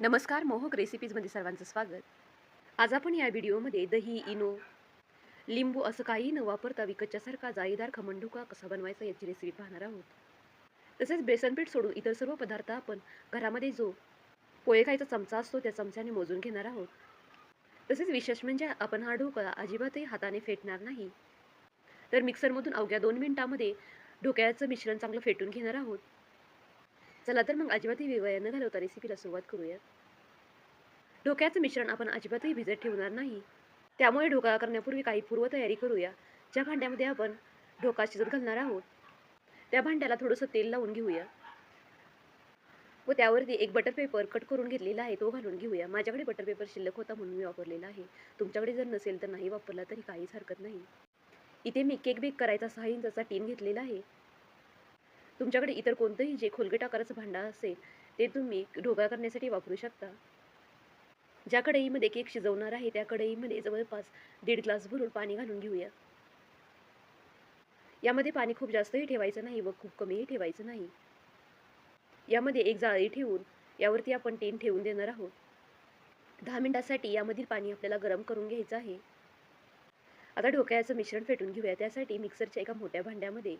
नमस्कार मोहक रेसिपीजमध्ये सर्वांचं स्वागत. आज आपण या व्हिडिओमध्ये दही इनो लिंबू असं काही न वापरता विकतच्यासारखा जाळीदार खमंडुका कसा बनवायचा याची रेसिपी पाहणार आहोत. तसेच बेसनपीठ सोडून इतर सर्व पदार्थ आपण घरामध्ये जो पोहे खायचा चमचा असतो त्या चमच्याने मोजून घेणार आहोत. तसेच विशेष म्हणजे आपण हा ढोकळा अजिबातही हाताने फेटणार नाही. तर मिक्सरमधून अवघ्या दोन मिनिटामध्ये ढोकळ्याचं मिश्रण चांगलं फेटून घेणार आहोत. चला तर मग अजिबातही वेळ न घालवता रेसिपीला सुरुवात करूया ढोक्याचं मिश्रण आपण अजिबातही भिजत ठेवणार नाही. त्यामुळे ढोका करण्यापूर्वी काही पूर्वतयारी करूया. ज्या भांड्यामध्ये आपण ढोका शिजत घालणार आहोत त्या भांड्याला थोडंसं तेल लावून घेऊया. व त्यावरती एक बटर पेपर कट करून घेतलेला आहे तो घालून घेऊया. माझ्याकडे बटर पेपर शिल्लक होता म्हणून मी वापरलेला आहे. तुमच्याकडे जर नसेल तर नाही वापरला तरी काहीच हरकत नाही. इथे मी केक बेक करायचा सहा इंचाचा टीन घेतलेला आहे. तुमच्याकडे इतर कोणतंही जे खोलगट आकाराचं भांडं असेल ते तुम्ही ढोकळा करण्यासाठी वापरू शकता. ज्या कढईमध्ये केक शिजवणार आहे त्या कढईमध्ये जवळपास दीड ग्लास भरून पाणी घालून घेऊया. यामध्ये पाणी खूप जास्तही ठेवायचं नाही व खूप कमीही ठेवायचं नाही. यामध्ये एक जाळी ठेवून यावरती आपण टेन ठेवून देणार आहोत. दहा मिनिटासाठी यामधील पाणी आपल्याला गरम करून घ्यायचं आहे. आता ढोकळ्याचं मिश्रण फेटून घेऊया. त्यासाठी मिक्सरच्या एका मोठ्या भांड्यामध्ये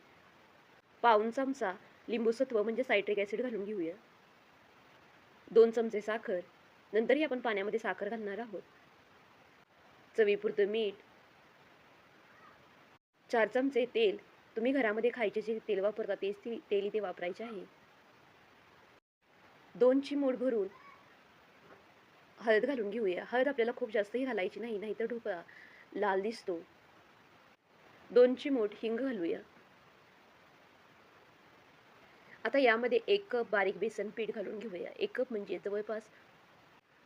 पाऊन चमचा लिंबूसत्व म्हणजे सायट्रिक ॲसिड घालून घेऊया. दोन चमचे साखर. नंतरही आपण पाण्यामध्ये साखर घालणार आहोत. चवीपुरतं मीठ. चार चमचे तेल. तुम्ही घरामध्ये खायचे जे तेल वापरता तेच ती तेल इथे वापरायचे आहे. दोन चिमूट भरून हळद घालून घेऊया. हळद आपल्याला खूप जास्तही घालायची नाही नाहीतर ढोकळा लाल दिसतो. दोन चिमूट हिंग घालूया. आता यामध्ये एक कप बारीक बेसन पीठ घालून घेऊया. एक कप म्हणजे जवळपास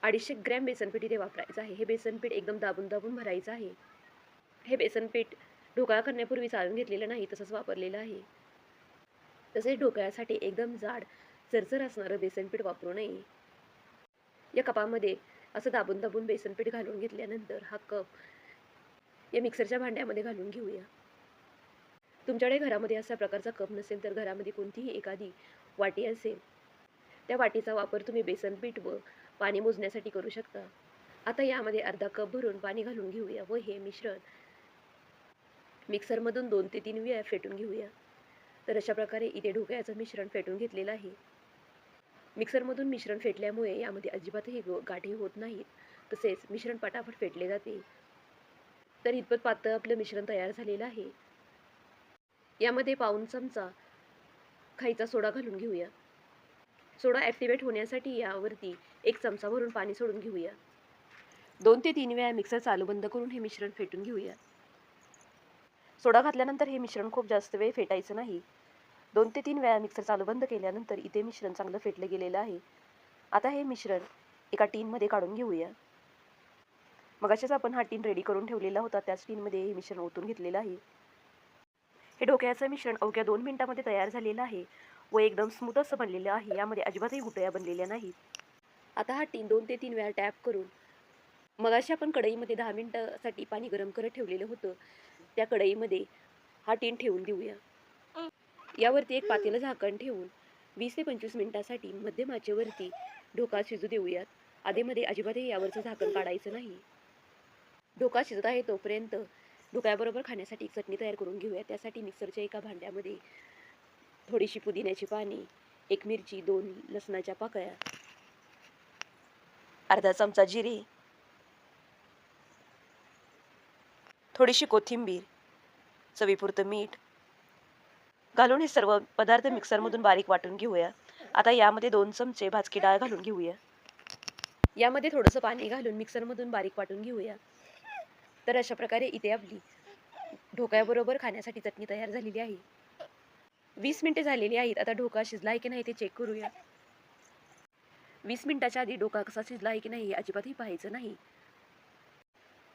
अडीचशे ग्रॅम बेसन पीठ इथे वापरायचं आहे. हे बेसन पीठ एकदम दाबून दाबून भरायचं आहे. हे बेसन पीठ ढोकळा करण्यापूर्वी चाळून घेतलेलं नाही तसंच वापरलेलं आहे. तसेच ढोकळ्यासाठी एकदम जाड चरचर असणारं बेसन पीठ वापरू नये. या कपामध्ये असं दाबून दाबून बेसन पीठ घालून घेतल्यानंतर हा कप या मिक्सरच्या भांड्यामध्ये घालून घेऊया. तुमच्याकडे घरामध्ये अशा प्रकारचा कप नसेल तर घरामध्ये कोणतीही एखादी वाटी असेल त्या वाटीचा वापर तुम्ही बेसन पीठ व पाणी मोजण्यासाठी करू शकता. आता यामध्ये अर्धा कप भरून पाणी घालून घेऊया व हे मिश्रण मिक्सरमधून दोन ते तीन वेळा फेटून घेऊया. तर अशा प्रकारे इथे ढोकळ्याचं मिश्रण फेटून घेतलेलं आहे. मिक्सरमधून मिश्रण फेटल्यामुळे यामध्ये अजिबातही गो गाठी होत नाहीत. तसेच मिश्रण पटापट फेटले जाते. तर इतपत पातळ आपलं मिश्रण तयार झालेलं आहे. यामध्ये पाऊन चमचा खायचा सोडा घालून घेऊया. सोडा ॲक्टिवेट होण्यासाठी यावरती एक चमचा भरून पाणी सोडून घेऊया. दोन ते तीन वेळा मिक्सर चालू बंद करून हे मिश्रण फेटून घेऊया. सोडा घातल्यानंतर हे मिश्रण खूप जास्त वेळ फेटायचं नाही. दोन ते तीन वेळा मिक्सर चालू बंद केल्यानंतर इथे मिश्रण चांगलं फेटलं गेलेलं आहे. आता हे मिश्रण एका टीनमध्ये काढून घेऊया. मगाशीच आपण हा टीन रेडी करून ठेवलेला होता त्याच टीनमध्ये हे मिश्रण ओतून घेतलेलं आहे. हे डोक्याचं मिश्रण अवघ्या दोन मिनिटामध्ये तयार झालेलं आहे. व एकदम स्मूथ असं बनलेलं आहे. यामध्ये अजिबातही गुटळ्या बनलेल्या नाहीत. आता हा टीन दोन ते तीन वेळा टॅप करून मगाशी आपण कढईमध्ये दहा मिनटासाठी पाणी गरम करत ठेवलेलं होतं. त्या कढईमध्ये हा टीन ठेवून देऊया. यावरती एक पातेलं झाकण ठेवून वीस ते पंचवीस मिनिटासाठी मध्यम आचेवरती ढोका शिजू देऊयात. आधीमध्ये अजिबातही यावरचं झाकण काढायचं नाही. ढोका शिजत आहे तोपर्यंत ढोकळ्याबरोबर खाण्यासाठी एक चटणी तयार करून घेऊया. त्यासाठी मिक्सरच्या एका भांड्यामध्ये थोडीशी पुदिन्याची पाने एक मिरची दोन लसणाच्या पाकळ्या अर्धा चमचा जिरे थोडीशी कोथिंबीर चवीपुरतं मीठ. घालून हे सर्व पदार्थ मिक्सरमधून बारीक वाटून घेऊया. आता यामध्ये दोन चमचे भाजकी डाळ घालून घेऊया. यामध्ये थोडंसं पाणी घालून मिक्सरमधून बारीक वाटून घेऊया. तर अशा प्रकारे इथे आपली ढोकळ्याबरोबर खाण्यासाठी चटणी तयार झालेली आहे. वीस मिनटे झालेली आहेत. आता ढोका शिजला आहे की नाही ते चेक करूया. वीस मिनिटाच्या आधी ढोका कसा शिजला आहे की नाही अजिबातही पाहायचं नाही.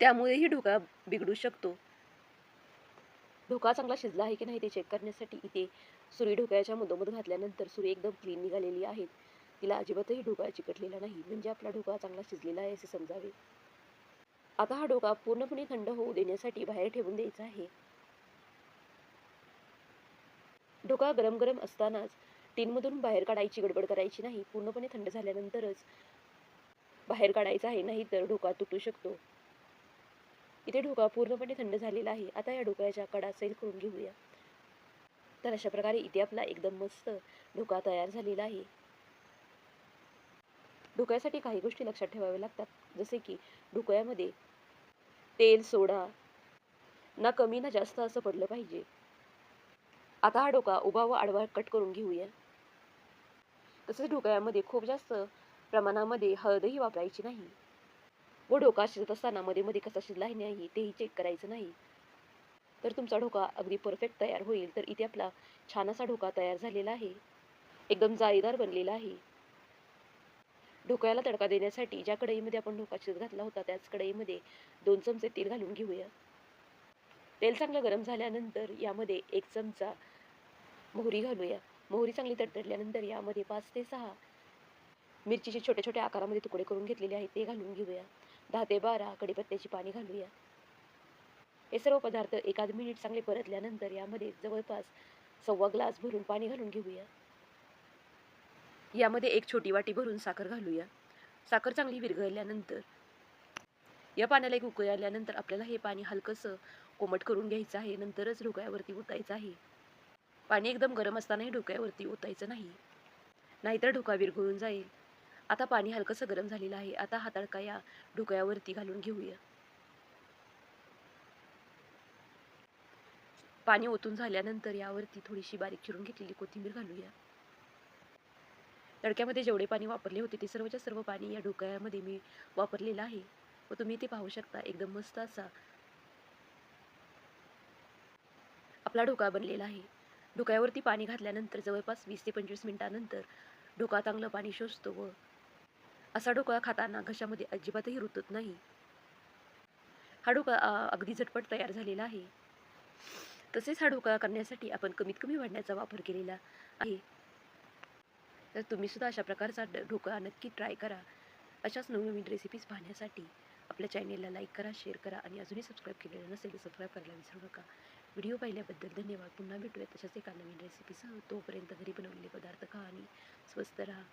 त्यामुळेही ढोका बिघडू शकतो. ढोका चांगला शिजला आहे की नाही ते चेक करण्यासाठी इथे सुरी ढोकळ्याच्या मधोमध घातल्यानंतर सुरी एकदम क्लीन निघालेली आहेत. तिला अजिबातही ढोका चिकटलेला नाही. म्हणजे आपला ढोका चांगला शिजलेला आहे असे समजावे. आता हा डोका पूर्णपणे थंड होऊ देण्यासाठी बाहेर ठेवून द्यायचा आहे. डोका गरम गरम असतानाच टीनमधून बाहेर काढायची गडबड करायची नाही. पूर्णपणे थंड झाल्यानंतरच बाहेर काढायचा आहे नाही तर ढोका तुटू शकतो. इथे ढोका पूर्णपणे थंड झालेला आहे. आता या ढोकळ्याच्या कडा सैल करून घेऊया. तर अशा प्रकारे इथे आपला एकदम मस्त ढोका तयार झालेला आहे. ढोकळ्यासाठी काही गोष्टी लक्षात ठेवाव्या लागतात. जसे की ढोकळ्यामध्ये तेल सोडा. ना कमी ना जास्त असं पडलं पाहिजे. आता हा डोका उभा व आडवा कट करून घेऊया. तसेच ढोकळ्यामध्ये खूप जास्त प्रमाणामध्ये हळदही वापरायची नाही. व ढोका शिजत असताना मध्ये मध्ये कसा शिजला आहे नाही तेही चेक करायचं नाही. तर तुमचा ढोका अगदी परफेक्ट तयार होईल. तर इथे आपला छान असा ढोका तयार झालेला आहे. एकदम जाळीदार बनलेला आहे. ढोकळ्याला तडका देण्यासाठी ज्या कढईमध्ये आपण ढोका शिजत घातला होता त्याच कढईमध्ये दोन चमचे तेल घालून घेऊया. तेल चांगलं गरम झाल्यानंतर यामध्ये एक चमचा मोहरी घालूया. मोहरी चांगली तडतडल्यानंतर यामध्ये पाच ते सहा मिरचीचे छोट्या छोट्या आकारामध्ये तुकडे करून घेतलेले आहेत ते घालून घेऊया. दहा ते बारा कडीपत्त्याची पाणी घालूया. हे सर्व पदार्थ एखाद मिनिट चांगले परतल्यानंतर यामध्ये जवळपास सव्वा ग्लास भरून पाणी घालून घेऊया. यामध्ये एक छोटी वाटी भरून साखर घालूया. साखर चांगली विरघळल्यानंतर या पाण्याला एक उकळी आल्यानंतर आपल्याला हे पाणी हलकंसं कोमट करून घ्यायचं आहे. नंतरच ढोकळ्यावरती ओतायचं आहे. पाणी एकदम गरम असतानाही ढोकळ्यावरती ओतायचं नाही. नाहीतर ढोका विरघळून जाईल. आता पाणी हलकंसं गरम झालेलं आहे. आता हा तडका या ढोकळ्यावरती घालून घेऊया. पाणी ओतून झाल्यानंतर यावरती थोडीशी बारीक चिरून घेतलेली कोथिंबीर घालूया. तडक्यामध्ये जेवढे पाणी वापरले होते ते सर्वच्या सर्व पाणी या ढोकळ्यामध्ये मी वापरलेलं आहे. व तुम्ही ते पाहू शकता. एकदम मस्त असा आपला ढोका बनलेला आहे. ढोक्यावरती पाणी घातल्यानंतर जवळपास वीस ते पंचवीस मिनिटानंतर ढोका चांगलं पाणी शोषतो व असा ढोका खाताना घशामध्ये अजिबातही रुतत नाही. हा ढोका अगदी झटपट तयार झालेला आहे. तसेच हा ढोका करण्यासाठी आपण कमीत कमी वाढण्याचा वापर केलेला आहे. तर तुम्ही सुद्धा अशा प्रकारचा ढोकळा नक्की ट्राय करा. अशाच नवनवीन रेसिपीज पाहण्यासाठी आपल्या चॅनेलला लाईक करा शेअर करा आणि अजूनही सबस्क्राईब केलेलं नसेल तर सबस्क्राईब करायला विसरू नका. व्हिडिओ पाहिल्याबद्दल धन्यवाद. पुन्हा भेटूया तशाच एका नवीन रेसिपीसह तोपर्यंत घरी बनवलेले पदार्थ खा आणि स्वस्त राहा.